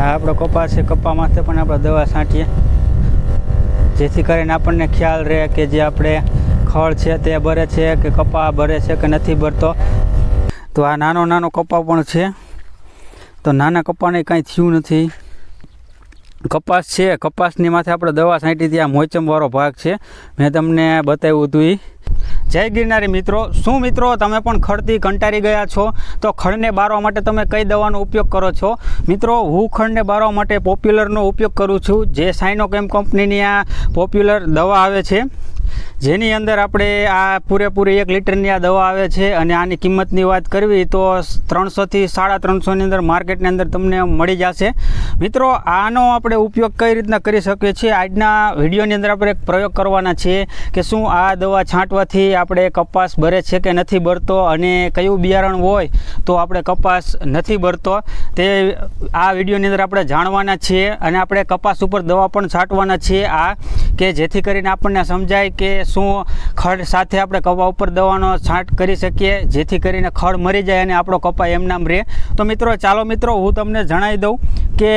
આપણો કપા છે કપા માથે પણ આપણે દવા છાંટીએ. જેથી કરીને આપણને ખ્યાલ રહે કે જે આપણે ખળ છે તે ભરે છે કે કપા ભરે છે કે નથી ભરતો તો આ નાનો નાનો કપા પણ છે. તો નાના કપાને કાંઈ થયું નથી. કપાસ છે, કપાસની માથે આપણે દવા છાંટી ત્યાં મોચમવાળો ભાગ છે. મેં તમને બતાવ્યું હતું એ જય ગિરનારી મિત્રો. શું મિત્રો, તમે પણ ખડથી કંટાળી ગયા છો? તો ખડને બારવા માટે તમે કઈ દવાનો ઉપયોગ કરો છો? મિત્રો, હું ખડને બારવા માટે પોપ્યુલરનો ઉપયોગ કરું છું. જે સાઇનોકેમ કંપનીની આ પોપ્યુલર દવા આવે છે? જેની અંદર આપણે આ પૂરેપૂરી એક લીટરની આ દવા આવે છે અને આની કિંમતની વાત કરવી તો ત્રણસોથી સાડા ત્રણસોની અંદર માર્કેટની અંદર તમને મળી જશે. મિત્રો, આનો આપણે ઉપયોગ કઈ રીતના કરી શકીએ છીએ? આજના વિડીયોની અંદર આપણે એક પ્રયોગ કરવાના છીએ કે શું આ દવા છાંટવાથી આપણે કપાસ ભરે છે કે નથી ભરતો અને કયું બિયારણ હોય તો આપણે કપાસ નથી ભરતો. તે આ વિડીયોની અંદર આપણે જાણવાના છીએ અને આપણે કપાસ ઉપર દવા પણ છાંટવાના છીએ. આ કે જેથી કરીને આપણને સમજાય કે શું ખડ સાથે આપણે કપા ઉપર દવાનો છાંટ કરી શકીએ, જેથી કરીને ખડ મરી જાય અને આપણો કપા એમનામ રહે તો મિત્રો, ચાલો મિત્રો, હું તમને જણાવી દઉં કે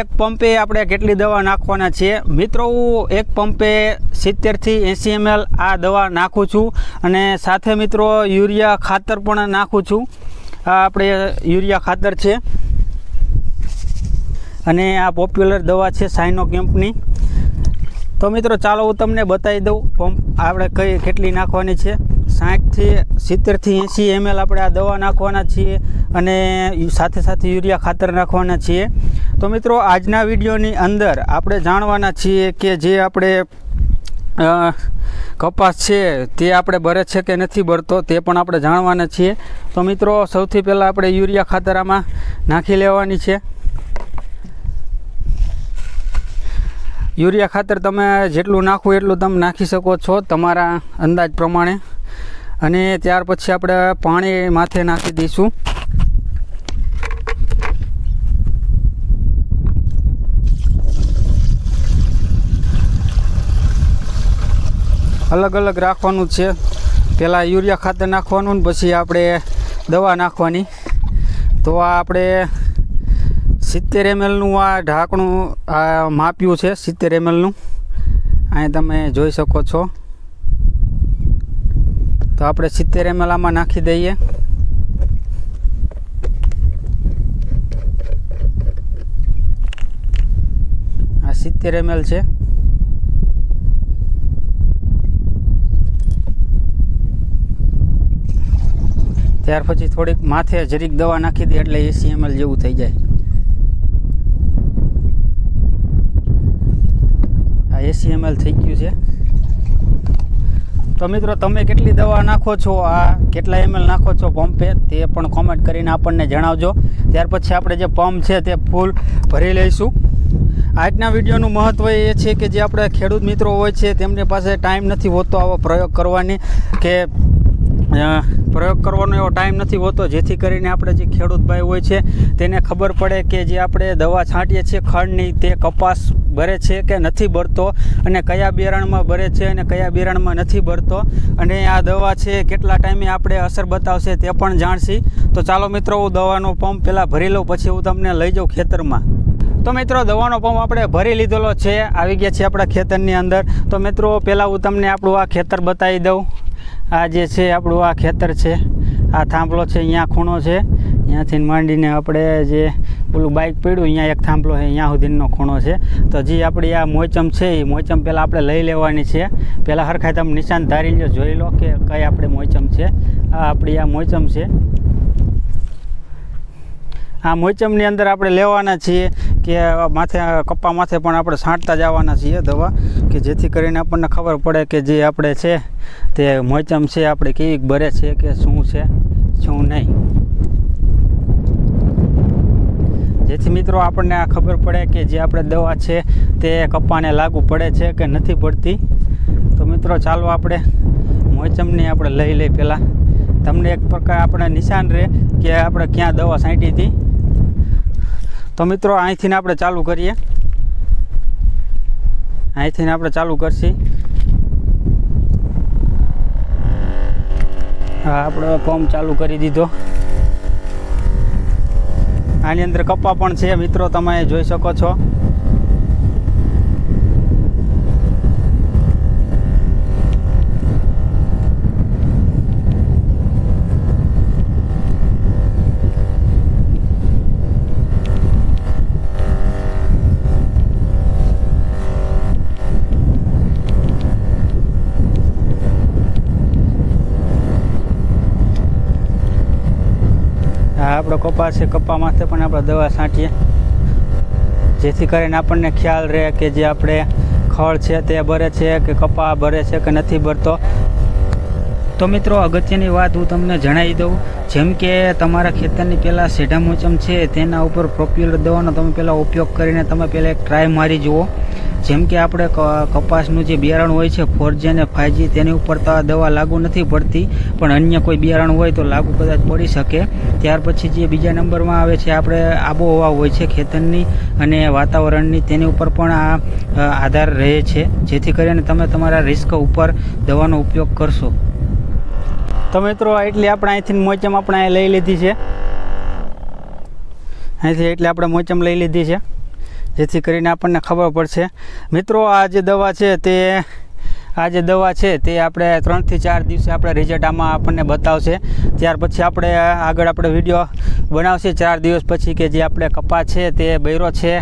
એક પંપે આપણે કેટલી દવા નાખવાના છીએ. મિત્રો, હું એક પંપે સિત્તેરથી એંસી એમએલ આ દવા નાખું છું અને સાથે મિત્રો યુરિયા ખાતર પણ નાખું છું. આ આપણે યુરિયા ખાતર છે અને આ પોપ્યુલર દવા છે સાઇનો કેમ્પની તો મિત્રો, ચાલો હું તમને બતાવી દઉં. પંપ આપણે કઈ કેટલી નાખવાની છે? સાઠથી સિત્તેરથી એંસી એમએલ આપણે આ દવા નાખવાના છીએ અને સાથે સાથે યુરિયા ખાતર નાખવાના છીએ. તો મિત્રો, આજના વિડીયોની અંદર આપણે જાણવાના છીએ કે જે આપણે કપાસ છે તે આપણે ભરે છે કે નથી ભરતો તે પણ આપણે જાણવાના છીએ. તો મિત્રો, સૌથી પહેલાં આપણે યુરિયા ખાતર આમાં નાખી લેવાની છે. યુરિયા ખાતર તમે જેટલું નાખવું એટલું તમે નાખી શકો છો તમારા અંદાજ પ્રમાણે. અને ત્યાર પછી આપણે પાણી માથે નાખી દઈશું. અલગ અલગ રાખવાનું છે. પહેલાં યુરિયા ખાતર નાખવાનું પછી આપણે દવા નાખવાની. તો આ આપણે સિત્તેર એમએલનું આ ઢાંકણું આ માપ્યું છે, સિત્તેર એમએલનું અહીં તમે જોઈ શકો છો. તો આપણે સિત્તેર એમએલ આમાં નાખી દઈએ. આ સિત્તેર એમએલ છે. ત્યાર પછી થોડીક માથે જરીક દવા નાખી દે એટલે એસી એમએલ જેવું થઈ જાય. આ એસી એમએલ થઈ ગયું છે. તો મિત્રો, તમે કેટલી દવા નાખો છો? આ કેટલા એમએલ નાખો છો પંપે તે પણ કોમેન્ટ કરીને આપણને જણાવજો. ત્યાર પછી આપણે જે પંપ છે તે ફૂલ ભરી લઈશું. આજના વિડીયોનું મહત્ત્વ એ છે કે જે આપણે ખેડૂત મિત્રો હોય છે, તેમની પાસે ટાઈમ નથી હોતો આવો પ્રયોગ કરવાની, કે પ્રયોગ કરવાનો એવો ટાઈમ નથી હોતો. જેથી કરીને આપણે જે ખેડૂત ભાઈ હોય છે, તેને ખબર પડે કે જે આપણે દવા છાંટીએ છીએ ખંડની તે કપાસ ભરે છે કે નથી ભરતો અને કયા બિયારણમાં ભરે છે અને કયા બિયારણમાં નથી ભરતો અને આ દવા છે, કેટલા ટાઈમે આપણે અસર બતાવશે તે પણ જાણશી. તો ચાલો મિત્રો, હું દવાનો પંપ પહેલાં ભરી લઉં, પછી હું તમને લઈ જાઉં ખેતરમાં. તો મિત્રો, દવાનો પંપ આપણે ભરી લીધેલો છે, આવી ગયા છે આપણા ખેતરની અંદર. તો મિત્રો, પહેલાં હું તમને આપણું આ ખેતર બતાવી દઉં. આ જે છે, આપણું આ ખેતર છે. આ થાંભલો છે, અહીંયા ખૂણો છે. અહીંયાથી માંડીને આપણે જે પેલું બાઇક પડ્યું, અહીંયા એક થાંભલો છે, અહીંયા સુધીનો ખૂણો છે. તો જે આપણી આ મોચમ છે, એ મોચમ પહેલાં આપણે લઈ લેવાની છે. પહેલાં હરખાય તમે નિશાન ધારી લો જોઈ લો કે કઈ આપણે મોચમ છે. આ આપણી આ મોચમ છે. આ મોચમની અંદર આપણે લેવાના છીએ કે માથે, કપ્પા માથે પણ આપણે છાંટતા જવાના છીએ દવા, કે જેથી કરીને આપણને ખબર પડે કે જે આપણે છે તે મોચમ છે, આપણે કેવી ભરે છે કે શું છે, શું નહીં. જેથી મિત્રો આપણને આ ખબર પડે કે જે આપણે દવા છે તે કપ્પાને લાગુ પડે છે કે નથી પડતી. તો મિત્રો ચાલો આપણે મોચમની આપણે લઈ લઈ પહેલાં. તમને એક પ્રકાર આપણે નિશાન રહે કે આપણે ક્યાં દવા છાંટી હતી. તો મિત્રો અહીંથી આપણે ચાલુ કરીએ. અહીંથી આપણે ચાલુ કરશી. હા, આપણે પંપ ચાલુ કરી દીધો. આની અંદર કપા પણ છે મિત્રો તમે જોઈ શકો છો આ આપણો કપા છે કપા માથે પણ આપણે દવા છાંટીએ. જેથી કરીને આપણને ખ્યાલ રહે કે જે આપણે ખળ છે તે ભરે છે કે કપા ભરે છે કે નથી ભરતો તો મિત્રો, અગત્યની વાત હું તમને જણાવી દઉં. જેમ કે તમારા ખેતરની પહેલાં સેઢા મોચમ છે, તેના ઉપર પ્રોપ્યુલર દવાનો તમે પહેલાં ઉપયોગ કરીને તમે પહેલાં એક ટ્રાય મારી જુઓ. જેમ કે આપણે કપાસનું જે બિયારણ હોય છે ફોરજી અને ફાઈવજી તેની ઉપર તો દવા લાગુ નથી પડતી, પણ અન્ય કોઈ બિયારણ હોય તો લાગુ કદાચ પડી શકે. ત્યાર પછી જે બીજા નંબરમાં આવે છે, આપણે આબોહવા હોય છે ખેતરની અને વાતાવરણની, તેની ઉપર પણ આ આધાર રહે છે. જેથી કરીને તમે તમારા રિસ્ક ઉપર દવાનો ઉપયોગ કરશો. તો મિત્રો, એટલી આપણે અહીંથી મોચમ આપણે અહીં લઈ લીધી છે. અહીંથી એટલે આપણે મોચમ લઈ લીધી છે. જેથી કરીને આપણને ખબર પડશે. મિત્રો, આ જે દવા છે તે, આ જે દવા છે તે આપણે ત્રણથી ચાર દિવસે આપણે રિઝલ્ટ આમાં આપણને બતાવશે. ત્યાર પછી આપણે આગળ આપણે વીડિયો બનાવશે. ચાર દિવસ પછી કે જે આપણે કપા છે તે બૈરો છે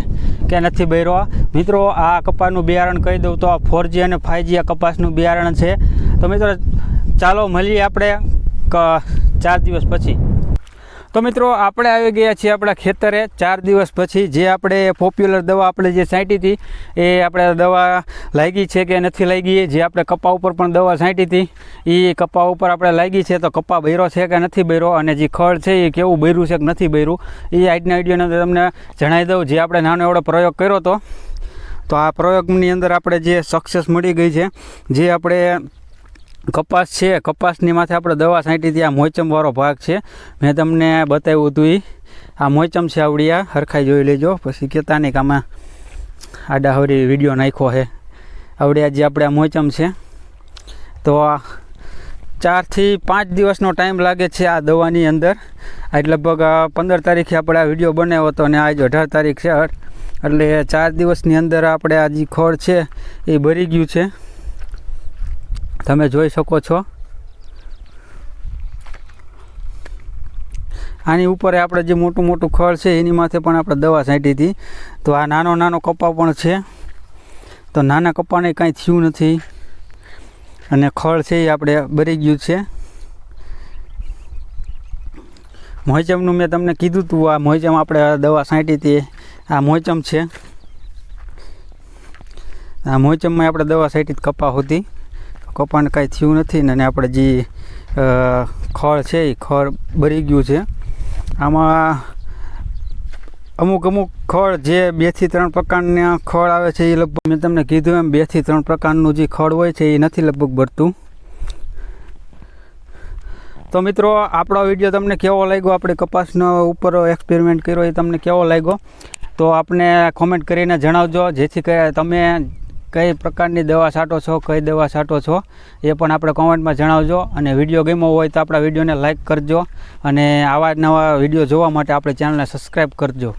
કે નથી બૈરો. મિત્રો, આ કપાનું બિયારણ કહી દઉં તો ફોરજી અને ફાઇવજી આ કપાસનું બિયારણ છે. તો મિત્રો ચાલો મળીએ આપણે ચાર દિવસ પછી. તો મિત્રો, આપણે આવી ગયા છીએ આપણા ખેતરે. ચાર દિવસ પછી જે આપણે પોપ્યુલર દવા આપણે જે છાંટી હતી, એ આપણે દવા લાગી છે કે નથી લાગી, જે આપણે કપા ઉપર પણ દવા છાંટી હતી એ કપા ઉપર આપણે લાગી છે તો કપા બૈરો છે કે નથી બૈરો, અને જે ખળ છે એ કેવું બૈરું છે કે નથી બૈરું, એ આજના વિડીયોની તમને જણાવી દઉં. જે આપણે નાનો એવડો પ્રયોગ કર્યો હતો, તો આ પ્રયોગની અંદર આપણે જે સક્સેસ મળી ગઈ છે, જે આપણે કપાસ છે, કપાસની માથે આપણે દવા છાંટી હતી. આ મોચમવાળો ભાગ છે. મેં તમને બતાવ્યું હતું એ આ મોચમ છે આવડિયા હરખાઈ જોઈ લેજો. પછી કહેતા નહીં કે આમાં આડા હવરી વીડિયો નાખ્યો છે. આવડિયા જે આપણે આ મોચમ છે. તો આ ચારથી પાંચ દિવસનો ટાઈમ લાગે છે આ દવાની અંદર. આજ લગભગ આ પંદર તારીખે આપણે આ વીડિયો બનાવ્યો હતો અને આજ અઢાર તારીખ છે. એટલે ચાર દિવસની અંદર આપણે આ જે ખોળ છે એ ભરી ગયું છે. તમે જોઈ શકો છો. આની ઉપર આપણે જે મોટું મોટું ખળ છે, એની માથે પણ આપણે દવા છાંટી હતી. તો આ નાનો નાનો કપા પણ છે. તો નાના કપાને કાંઈ થયું નથી. અને ખળ છે એ આપણે બરી ગયું છે. મોહચમનું મેં તમને કીધું હતું આ મોહચમ આપણે દવા છાંટી હતી. આ મોહચમ છે. આ મોહચમમાં આપણે દવા છાંટી કપા હતી. કપાને કાંઈ થયું નથી ને આપણે જે ખળ છે એ ખળ ભરી ગયું છે. આમાં અમુક અમુક ખળ જે બેથી ત્રણ પ્રકારના ખળ આવે છે એ લગભગ મેં તમને કીધું એમ બેથી ત્રણ પ્રકારનું જે ખળ હોય છે એ નથી લગભગ ભરતું તો મિત્રો, આપણો વીડિયો તમને કેવો લાગ્યો? આપણે કપાસનો ઉપર એક્સપેરિમેન્ટ કર્યો એ તમને કેવો લાગ્યો? તો આપણે કોમેન્ટ કરીને જણાવજો, જેથી કરી તમે કઈ પ્રકારની દવા છાંટો છો, કઈ દવા છાંટો છો, એ પણ આપણે કોમેન્ટમાં જણાવજો. અને વીડિયો ગમ્યો હોય તો આપણા વિડીયોને લાઇક કરજો. અને આવા નવા વીડિયો જોવા માટે આપણે ચેનલને સબસ્ક્રાઈબ કરજો.